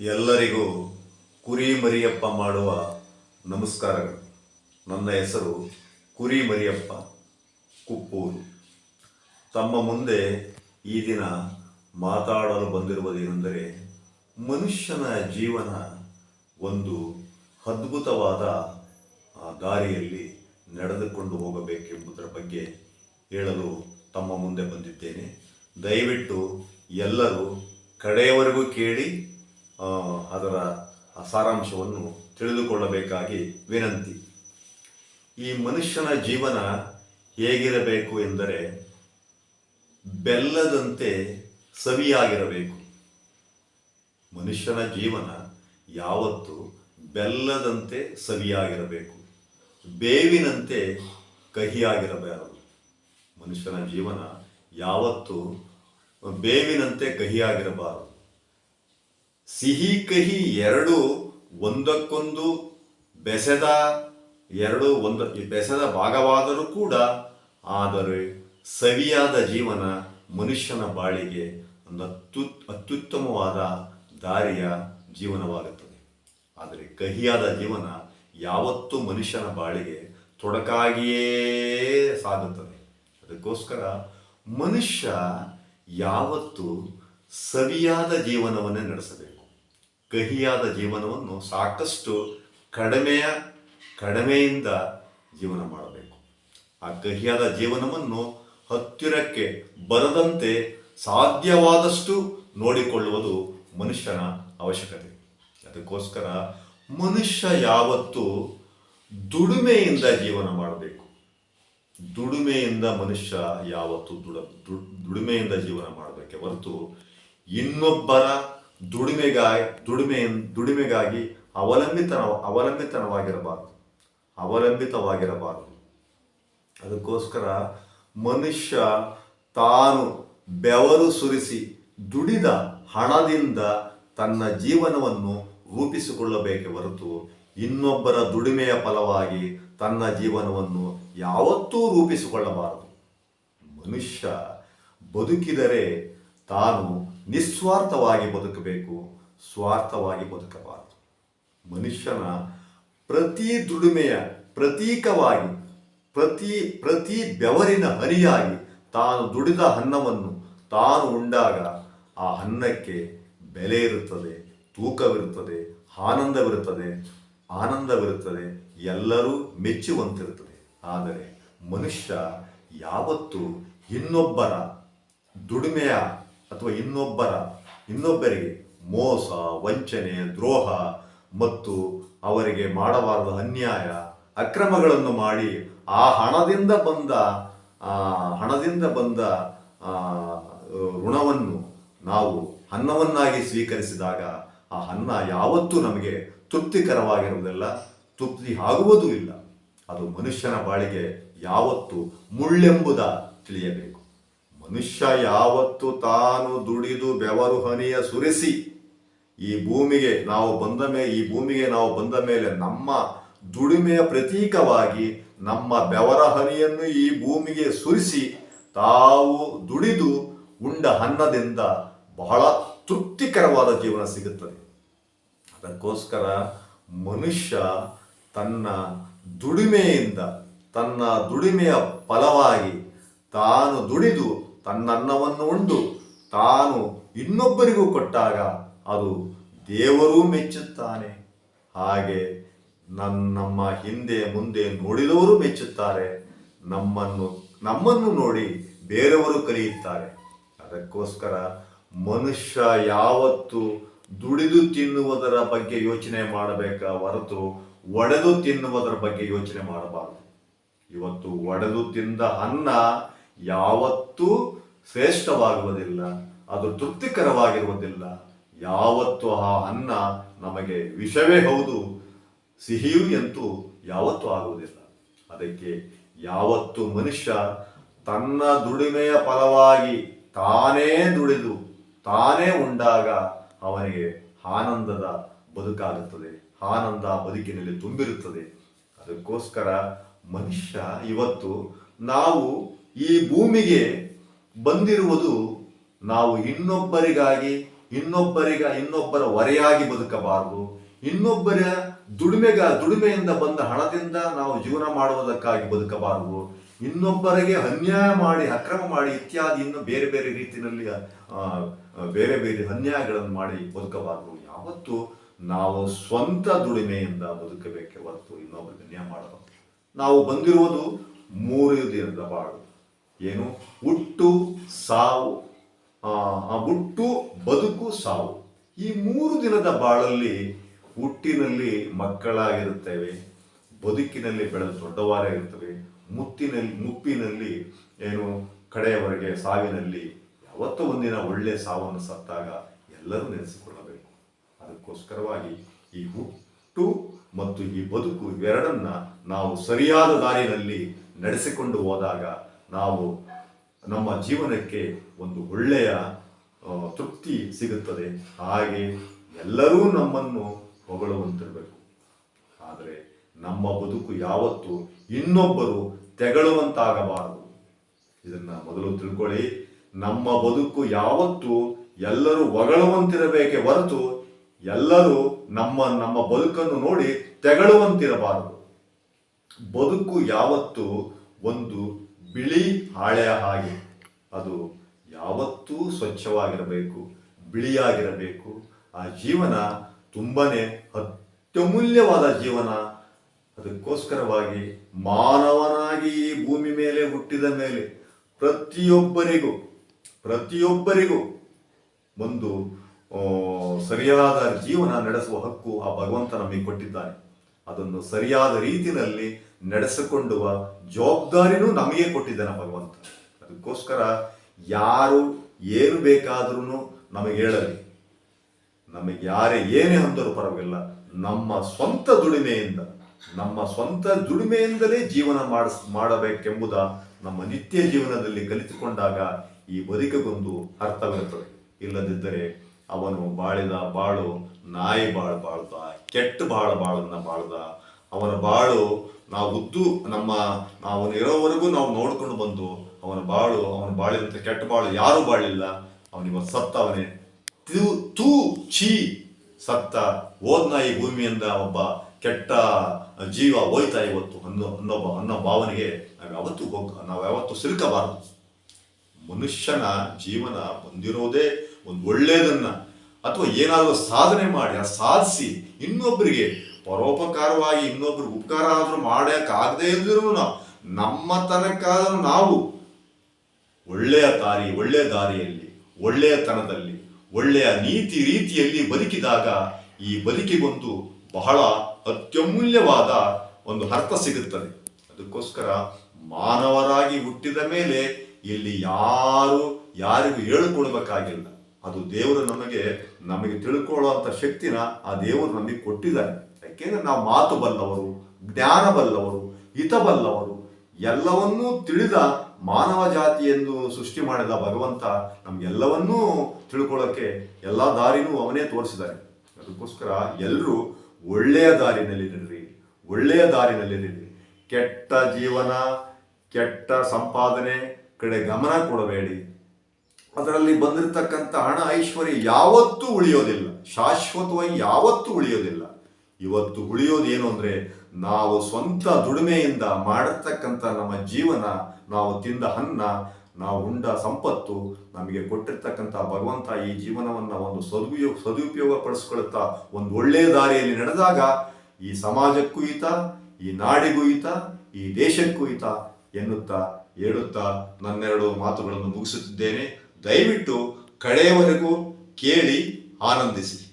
ಎಲ್ಲರಿಗೂ ಕುರಿ ಮರಿಯಪ್ಪ ಮಾಡುವ ನಮಸ್ಕಾರಗಳು. ನನ್ನ ಹೆಸರು ಕುರಿ ಮರಿಯಪ್ಪ ಕುಪ್ಪೂರು. ತಮ್ಮ ಮುಂದೆ ಈ ದಿನ ಮಾತಾಡಲು ಬಂದಿರುವುದೇನೆಂದರೆ ಮನುಷ್ಯನ ಜೀವನ ಒಂದು ಅದ್ಭುತವಾದ ದಾರಿಯಲ್ಲಿ ನಡೆದುಕೊಂಡು ಹೋಗಬೇಕೆಂಬುದರ ಬಗ್ಗೆ ಹೇಳಲು ತಮ್ಮ ಮುಂದೆ ಬಂದಿದ್ದೇನೆ. ದಯವಿಟ್ಟು ಎಲ್ಲರೂ ಕಡೆಯವರೆಗೂ ಕೇಳಿ ಅದರ ಸಾರಾಂಶವನ್ನು ತಿಳಿದುಕೊಳ್ಳಬೇಕಾಗಿ ವಿನಂತಿ. ಈ ಮನುಷ್ಯನ ಜೀವನ ಹೇಗಿರಬೇಕು ಎಂದರೆ ಬೆಲ್ಲದಂತೆ ಸವಿಯಾಗಿರಬೇಕು. ಮನುಷ್ಯನ ಜೀವನ ಯಾವತ್ತು ಬೆಲ್ಲದಂತೆ ಸವಿಯಾಗಿರಬೇಕು. ಬೇವಿನಂತೆ ಕಹಿಯಾಗಿರಬಾರದು. ಮನುಷ್ಯನ ಜೀವನ ಯಾವತ್ತು ಬೇವಿನಂತೆ ಕಹಿಯಾಗಿರಬಾರದು. ಸಿಹಿ ಕಹಿ ಎರಡು, ಒಂದಕ್ಕೊಂದು ಬೆಸೆದ ಎರಡು, ಒಂದು ಬೆಸೆದ ಭಾಗವಾದರೂ ಕೂಡ ಆದರೆ ಸವಿಯಾದ ಜೀವನ ಮನುಷ್ಯನ ಬಾಳಿಗೆ ಒಂದು ಅತ್ಯು, ಅತ್ಯುತ್ತಮವಾದ ದಾರಿಯ ಜೀವನವಾಗುತ್ತದೆ. ಆದರೆ ಕಹಿಯಾದ ಜೀವನ ಯಾವತ್ತೂ ಮನುಷ್ಯನ ಬಾಳಿಗೆ ತೊಡಕಾಗಿಯೇ ಸಾಗುತ್ತದೆ. ಅದಕ್ಕೋಸ್ಕರ ಮನುಷ್ಯ ಯಾವತ್ತು ಸವಿಯಾದ ಜೀವನವನ್ನೇ ನಡೆಸಬೇಕು. ಕಹಿಯಾದ ಜೀವನವನ್ನು ಸಾಕಷ್ಟು ಕಡಿಮೆಯ, ಕಡಿಮೆಯಿಂದ ಜೀವನ ಮಾಡಬೇಕು. ಆ ಕಹಿಯಾದ ಜೀವನವನ್ನು ಹತ್ತಿರಕ್ಕೆ ಬರದಂತೆ ಸಾಧ್ಯವಾದಷ್ಟು ನೋಡಿಕೊಳ್ಳುವುದು ಮನುಷ್ಯನ ಅವಶ್ಯಕತೆ. ಅದಕ್ಕೋಸ್ಕರ ಮನುಷ್ಯ ಯಾವತ್ತು ದುಡಿಮೆಯಿಂದ ಜೀವನ ಮಾಡಬೇಕು. ದುಡಿಮೆಯಿಂದ ಮನುಷ್ಯ ಯಾವತ್ತು ದುಡ, ದುಡಿಮೆಯಿಂದ ಜೀವನ ಮಾಡಬೇಕೆ ಹೊರತು ಇನ್ನೊಬ್ಬರ ದುಡಿಮೆಗಾಗಿ ದುಡಿಮೆ ದುಡಿಮೆಗಾಗಿ ಅವಲಂಬಿತನ, ಅವಲಂಬಿತನವಾಗಿರಬಾರದು. ಅವಲಂಬಿತವಾಗಿರಬಾರದು. ಅದಕ್ಕೋಸ್ಕರ ಮನುಷ್ಯ ತಾನು ಬೆವರು ಸುರಿಸಿ ದುಡಿದ ಹಣದಿಂದ ತನ್ನ ಜೀವನವನ್ನು ರೂಪಿಸಿಕೊಳ್ಳಬೇಕೆ ಹೊರತು ಇನ್ನೊಬ್ಬರ ದುಡಿಮೆಯ ಫಲವಾಗಿ ತನ್ನ ಜೀವನವನ್ನು ಯಾವತ್ತೂ ರೂಪಿಸಿಕೊಳ್ಳಬಾರದು. ಮನುಷ್ಯ ಬದುಕಿದರೆ ತಾನು ನಿಸ್ವಾರ್ಥವಾಗಿ ಬದುಕಬೇಕು, ಸ್ವಾರ್ಥವಾಗಿ ಬದುಕಬಾರದು. ಮನುಷ್ಯನ ಪ್ರತಿ ದುಡಿಮೆಯ ಪ್ರತೀಕವಾಗಿ, ಪ್ರತಿ ಪ್ರತಿ ಬೆವರಿನ ಹರಿಯಾಗಿ ತಾನು ದುಡಿದ ಅನ್ನವನ್ನು ತಾನು ಉಂಡಾಗ ಆ ಅನ್ನಕ್ಕೆ ಬೆಲೆ ಇರುತ್ತದೆ, ತೂಕವಿರುತ್ತದೆ, ಆನಂದವಿರುತ್ತದೆ ಆನಂದವಿರುತ್ತದೆ, ಎಲ್ಲರೂ ಮೆಚ್ಚುವಂತಿರುತ್ತದೆ. ಆದರೆ ಮನುಷ್ಯ ಯಾವತ್ತೂ ಇನ್ನೊಬ್ಬರ ದುಡಿಮೆಯ ಅಥವಾ ಇನ್ನೊಬ್ಬರ, ಇನ್ನೊಬ್ಬರಿಗೆ ಮೋಸ, ವಂಚನೆ, ದ್ರೋಹ ಮತ್ತು ಅವರಿಗೆ ಮಾಡಬಾರದ ಅನ್ಯಾಯ, ಅಕ್ರಮಗಳನ್ನು ಮಾಡಿ ಆ ಹಣದಿಂದ ಬಂದ ಹಣದಿಂದ ಬಂದ ಋಣವನ್ನು ನಾವು ಅನ್ನವನ್ನಾಗಿ ಸ್ವೀಕರಿಸಿದಾಗ ಆ ಅನ್ನ ಯಾವತ್ತೂ ನಮಗೆ ತೃಪ್ತಿಕರವಾಗಿರುವುದಿಲ್ಲ, ತೃಪ್ತಿ ಆಗುವುದೂ ಇಲ್ಲ. ಅದು ಮನುಷ್ಯನ ಬಾಳಿಗೆ ಯಾವತ್ತು ಮುಳ್ಳೆಂಬುದ ತಿಳಿಯಬೇಕು. ಮನುಷ್ಯ ಯಾವತ್ತು ತಾನು ದುಡಿದು ಬೆವರು ಹನಿಯ ಸುರಿಸಿ ಈ ಭೂಮಿಗೆ ನಾವು ಬಂದ ಮೇಲೆ ಈ ಭೂಮಿಗೆ ನಾವು ಬಂದ ಮೇಲೆ ನಮ್ಮ ದುಡಿಮೆಯ ಪ್ರತೀಕವಾಗಿ ನಮ್ಮ ಬೆವರ ಹನಿಯನ್ನು ಈ ಭೂಮಿಗೆ ಸುರಿಸಿ ತಾವು ದುಡಿದು ಉಂಡ ಅನ್ನದಿಂದ ಬಹಳ ತೃಪ್ತಿಕರವಾದ ಜೀವನ ಸಿಗುತ್ತದೆ. ಅದಕ್ಕೋಸ್ಕರ ಮನುಷ್ಯ ತನ್ನ ದುಡಿಮೆಯಿಂದ ತನ್ನ ದುಡಿಮೆಯ ಫಲವಾಗಿ ತಾನು ದುಡಿದು ತನ್ನ ಅನ್ನವನ್ನು ಉಂಡು. ತಾನು ಇನ್ನೊಬ್ಬರಿಗೂ ಕೊಟ್ಟಾಗ ಅದು ದೇವರೂ ಮೆಚ್ಚುತ್ತಾನೆ. ಹಾಗೆ ನನ್ನ ಹಿಂದೆ ಮುಂದೆ ನೋಡಿದವರು ಮೆಚ್ಚುತ್ತಾರೆ. ನಮ್ಮನ್ನು ನಮ್ಮನ್ನು ನೋಡಿ ಬೇರೆಯವರು ಕಲಿಯುತ್ತಾರೆ. ಅದಕ್ಕೋಸ್ಕರ ಮನುಷ್ಯ ಯಾವತ್ತು ದುಡಿದು ತಿನ್ನುವುದರ ಬಗ್ಗೆ ಯೋಚನೆ ಮಾಡಬೇಕ ಹೊರತು ಒಡೆದು ತಿನ್ನುವುದರ ಬಗ್ಗೆ ಯೋಚನೆ ಮಾಡಬಾರದು. ಇವತ್ತು ಒಡೆದು ತಿಂದ ಅನ್ನ ಯಾವತ್ತೂ ಶ್ರೇಷ್ಠವಾಗುವುದಿಲ್ಲ, ಅದು ತೃಪ್ತಿಕರವಾಗಿರುವುದಿಲ್ಲ. ಯಾವತ್ತು ಆ ಅನ್ನ ನಮಗೆ ವಿಷವೇ ಹೌದು, ಸಿಹಿಯು ಎಂತೂ ಯಾವತ್ತೂ ಆಗುವುದಿಲ್ಲ. ಅದಕ್ಕೆ ಯಾವತ್ತು ಮನುಷ್ಯ ತನ್ನ ದುಡಿಮೆಯ ಫಲವಾಗಿ ತಾನೇ ದುಡಿದು, ತಾನೇ ಉಂಡಾಗ ಅವನಿಗೆ ಆನಂದದ ಬದುಕಾಗುತ್ತದೆ, ಆನಂದ ಬದುಕಿನಲ್ಲಿ ತುಂಬಿರುತ್ತದೆ. ಅದಕ್ಕೋಸ್ಕರ ಮನುಷ್ಯ ಇವತ್ತು ನಾವು ಈ ಭೂಮಿಗೆ ಬಂದಿರುವುದು ನಾವು ಇನ್ನೊಬ್ಬರಿಗಾಗಿ, ಇನ್ನೊಬ್ಬರಿಗ, ಇನ್ನೊಬ್ಬರ ಹೊರೆಯಾಗಿ ಬದುಕಬಾರದು. ಇನ್ನೊಬ್ಬರ ದುಡಿಮೆಗ, ದುಡಿಮೆಯಿಂದ ಬಂದ ಹಣದಿಂದ ನಾವು ಜೀವನ ಮಾಡುವುದಕ್ಕಾಗಿ ಬದುಕಬಾರದು. ಇನ್ನೊಬ್ಬರಿಗೆ ಅನ್ಯಾಯ ಮಾಡಿ, ಅಕ್ರಮ ಮಾಡಿ ಇತ್ಯಾದಿ ಇನ್ನು ಬೇರೆ ಬೇರೆ ರೀತಿಯಲ್ಲಿ ಬೇರೆ ಬೇರೆ ಅನ್ಯಾಯಗಳನ್ನು ಮಾಡಿ ಬದುಕಬಾರದು. ಯಾವತ್ತು ನಾವು ಸ್ವಂತ ದುಡಿಮೆಯಿಂದ ಬದುಕಬೇಕೆ ಹೊರತು ಇನ್ನೊಬ್ಬರಿಗೆ ಅನ್ಯಾಯ ಮಾಡಬಾರದು. ನಾವು ಬಂದಿರುವುದು ಮೂರು ದಿನದ ಬಾಳು. ಏನು? ಹುಟ್ಟು, ಸಾವು, ಆ ಹುಟ್ಟು, ಬದುಕು, ಸಾವು. ಈ ಮೂರು ದಿನದ ಬಾಳಲ್ಲಿ ಹುಟ್ಟಿನಲ್ಲಿ ಮಕ್ಕಳಾಗಿರುತ್ತೇವೆ, ಬದುಕಿನಲ್ಲಿ ಬೆಳೆದು ದೊಡ್ಡವರಾಗಿರ್ತವೆ ಮುತ್ತಿನಲ್ಲಿ, ಮುಪ್ಪಿನಲ್ಲಿ ಏನು, ಕಡೆಯವರೆಗೆ ಸಾವಿನಲ್ಲಿ ಯಾವತ್ತೋ ಒಂದಿನ ಒಳ್ಳೆ ಸಾವನ್ನು ಸತ್ತಾಗ ಎಲ್ಲರೂ ನೆನೆಸಿಕೊಳ್ಳಬೇಕು. ಅದಕ್ಕೋಸ್ಕರವಾಗಿ ಈ ಹುಟ್ಟು ಮತ್ತು ಈ ಬದುಕು ಇವೆರಡನ್ನ ನಾವು ಸರಿಯಾದ ದಾರಿನಲ್ಲಿ ನಡೆಸಿಕೊಂಡು ಹೋದಾಗ ನಾವು ನಮ್ಮ ಜೀವನಕ್ಕೆ ಒಂದು ಒಳ್ಳೆಯ ತೃಪ್ತಿ ಸಿಗುತ್ತದೆ. ಹಾಗೆ ಎಲ್ಲರೂ ನಮ್ಮನ್ನು ಹೊಗಳುವಂತಿರಬೇಕು. ಆದರೆ ನಮ್ಮ ಬದುಕು ಯಾವತ್ತು ಇನ್ನೊಬ್ಬರು ತೆಗಳುವಂತಾಗಬಾರದು. ಇದನ್ನ ಮೊದಲು ತಿಳ್ಕೊಳ್ಳಿ. ನಮ್ಮ ಬದುಕು ಯಾವತ್ತು ಎಲ್ಲರೂ ಹೊಗಳುವಂತಿರಬೇಕೆ ಹೊರತು ಎಲ್ಲರೂ ನಮ್ಮ ನಮ್ಮ ಬದುಕನ್ನು ನೋಡಿ ತೆಗಳುವಂತಿರಬಾರದು. ಬದುಕು ಯಾವತ್ತು ಒಂದು ಬಿಳಿ ಹಾಳೆಯ ಹಾಗೆ. ಅದು ಯಾವತ್ತೂ ಸ್ವಚ್ಛವಾಗಿರಬೇಕು, ಬಿಳಿಯಾಗಿರಬೇಕು. ಆ ಜೀವನ ತುಂಬನೇ ಅತ್ಯಮೂಲ್ಯವಾದ ಜೀವನ. ಅದಕ್ಕೋಸ್ಕರವಾಗಿ ಮಾನವನಾಗಿ ಈ ಭೂಮಿ ಮೇಲೆ ಹುಟ್ಟಿದ ಮೇಲೆ ಪ್ರತಿಯೊಬ್ಬರಿಗೂ ಪ್ರತಿಯೊಬ್ಬರಿಗೂ ಒಂದು ಸರಿಯಾದ ಜೀವನ ನಡೆಸುವ ಹಕ್ಕು ಆ ಭಗವಂತ ನಮಗೆ ಕೊಟ್ಟಿದ್ದಾನೆ. ಅದನ್ನು ಸರಿಯಾದ ರೀತಿಯಲ್ಲಿ ನಡೆಸಿಕೊಂಡುವ ಜವಾಬ್ದಾರಿನೂ ನಮಗೆ ಕೊಟ್ಟಿದ್ದಾನೆ ಭಗವಂತ. ಅದಕ್ಕೋಸ್ಕರ ಯಾರು ಏನು ಬೇಕಾದ್ರೂ ನಮಗೆ ಹೇಳಲಿ. ನಮಗೆ ಯಾರೇ ಏನೇ ಅಂದರೂ ಪರವಾಗಿಲ್ಲ, ನಮ್ಮ ಸ್ವಂತ ದುಡಿಮೆಯಿಂದ, ನಮ್ಮ ಸ್ವಂತ ದುಡಿಮೆಯಿಂದಲೇ ಜೀವನ ಮಾಡಿಸ್, ಮಾಡಬೇಕೆಂಬುದ ನಮ್ಮ ನಿತ್ಯ ಜೀವನದಲ್ಲಿ ಕಲಿತುಕೊಂಡಾಗ ಈ ಬದುಕಿಗೊಂದು ಅರ್ಥವಿರುತ್ತದೆ. ಇಲ್ಲದಿದ್ದರೆ ಅವನು ಬಾಳಿದ ಬಾಳು ನಾಯಿ ಬಾಳು ಬಾಳ್ದ, ಕೆಟ್ಟ ಬಾಳ ಬಾಳನ್ನ ಬಾಳ್ದ. ಅವನ ಬಾಳು ನಾವು ಉದ್ದು ನಮ್ಮ ಅವನು ಇರೋವರೆಗೂ ನಾವು ನೋಡ್ಕೊಂಡು ಬಂದು ಅವನ ಬಾಳು, ಅವನ ಬಾಳಿದಂತೆ ಕೆಟ್ಟ ಬಾಳು ಯಾರು ಬಾಳಿಲ್ಲ ಅವನಿವತ್ತು ಸತ್ತವನೇ ತು, ತೂ, ಛೀ ಸತ್ತ ಹೋದ್ನ ಈ ಭೂಮಿಯಿಂದ ಒಬ್ಬ ಕೆಟ್ಟ ಜೀವ ಹೋಯ್ತಾ ಇವತ್ತು ಅನ್ನೋ, ಅನ್ನೊಬ್ಬ, ಅನ್ನೋ ಭಾವನೆಗೆ ನಾವು ಯಾವತ್ತೂ ಹೋಗ, ನಾವು ಯಾವತ್ತೂ ಸಿಲುಕಬಾರದು. ಮನುಷ್ಯನ ಜೀವನ ಬಂದಿರೋದೇ ಒಂದು ಒಳ್ಳೆಯದನ್ನ ಅಥವಾ ಏನಾದರೂ ಸಾಧನೆ ಮಾಡಿ, ಆ ಸಾಧಿಸಿ ಇನ್ನೊಬ್ಬರಿಗೆ ಪರೋಪಕಾರವಾಗಿ ಇನ್ನೊಬ್ಬರು ಉಪಕಾರ ಆದರೂ ಮಾಡೋಕ್ಕಾಗದೆ ಇದ್ರೂ ನಮ್ಮ ತನಕ್ಕಾದರೂ ನಾವು ಒಳ್ಳೆಯ ದಾರಿ, ಒಳ್ಳೆಯ ದಾರಿಯಲ್ಲಿ ಒಳ್ಳೆಯತನದಲ್ಲಿ ಒಳ್ಳೆಯ ನೀತಿ ರೀತಿಯಲ್ಲಿ ಬದುಕಿದಾಗ ಈ ಬದುಕಿಗೊಂದು ಬಹಳ ಅತ್ಯಮೂಲ್ಯವಾದ ಒಂದು ಅರ್ಥ ಸಿಗುತ್ತದೆ. ಅದಕ್ಕೋಸ್ಕರ ಮಾನವರಾಗಿ ಹುಟ್ಟಿದ ಮೇಲೆ ಇಲ್ಲಿ ಯಾರು ಯಾರಿಗೂ ಹೇಳಿಕೊಡ್ಬೇಕಾಗಿಲ್ಲ. ಅದು ದೇವರು ನಮಗೆ ನಮಗೆ ತಿಳ್ಕೊಳ್ಳುವಂಥ ಶಕ್ತಿನ ಆ ದೇವರು ನಮಗೆ ಕೊಟ್ಟಿದ್ದಾರೆ ಯಾಕೆಂದರೆ ನಾವು ಮಾತು ಬಲ್ಲವರು, ಜ್ಞಾನ ಬಲ್ಲವರು, ಹಿತ ಬಲ್ಲವರು, ಎಲ್ಲವನ್ನೂ ತಿಳಿದ ಮಾನವ ಜಾತಿ ಎಂದು ಸೃಷ್ಟಿ ಮಾಡಿದ ಭಗವಂತ ನಮಗೆಲ್ಲವನ್ನೂ ತಿಳ್ಕೊಳ್ಳೋಕ್ಕೆ ಎಲ್ಲ ದಾರಿನೂ ಅವನೇ ತೋರಿಸಿದ್ದಾರೆ. ಅದಕ್ಕೋಸ್ಕರ ಎಲ್ಲರೂ ಒಳ್ಳೆಯ ದಾರಿನಲ್ಲಿ ನಡೀರಿ, ಒಳ್ಳೆಯ ದಾರಿನಲ್ಲಿ ನಡೀರಿ. ಕೆಟ್ಟ ಜೀವನ, ಕೆಟ್ಟ ಸಂಪಾದನೆ ಕಡೆ ಗಮನ ಕೊಡಬೇಡಿ. ಅದರಲ್ಲಿ ಬಂದಿರತಕ್ಕಂಥ ಹಣ ಐಶ್ವರ್ಯ ಯಾವತ್ತೂ ಉಳಿಯೋದಿಲ್ಲ. ಶಾಶ್ವತವಾಗಿ ಯಾವತ್ತೂ ಉಳಿಯೋದಿಲ್ಲ. ಇವತ್ತು ಉಳಿಯೋದೇನು ಅಂದರೆ ನಾವು ಸ್ವಂತ ದುಡಿಮೆಯಿಂದ ಮಾಡಿರ್ತಕ್ಕಂಥ ನಮ್ಮ ಜೀವನ, ನಾವು ತಿಂದ ಅನ್ನ, ನಾವು ಉಂಡ ಸಂಪತ್ತು, ನಮಗೆ ಕೊಟ್ಟಿರ್ತಕ್ಕಂಥ ಭಗವಂತ ಈ ಜೀವನವನ್ನು ಒಂದು ಸದುಪಯೋಗ ಸದುಪಯೋಗ ಪಡಿಸ್ಕೊಳ್ತಾ ಒಂದು ಒಳ್ಳೆಯ ದಾರಿಯಲ್ಲಿ ನಡೆದಾಗ ಈ ಸಮಾಜಕ್ಕೂ ಈತ ಈ ನಾಡಿಗೂ ಹಿತ, ಈ ದೇಶಕ್ಕೂ ಹಿತ ಎನ್ನುತ್ತಾ ಹೇಳುತ್ತಾ ನನ್ನೆರಡು ಮಾತುಗಳನ್ನು ಮುಗಿಸುತ್ತಿದ್ದೇನೆ. ದಯವಿಟ್ಟು ಕಡೆಯವರೆಗೂ ಕೇಳಿ ಆನಂದಿಸಿ.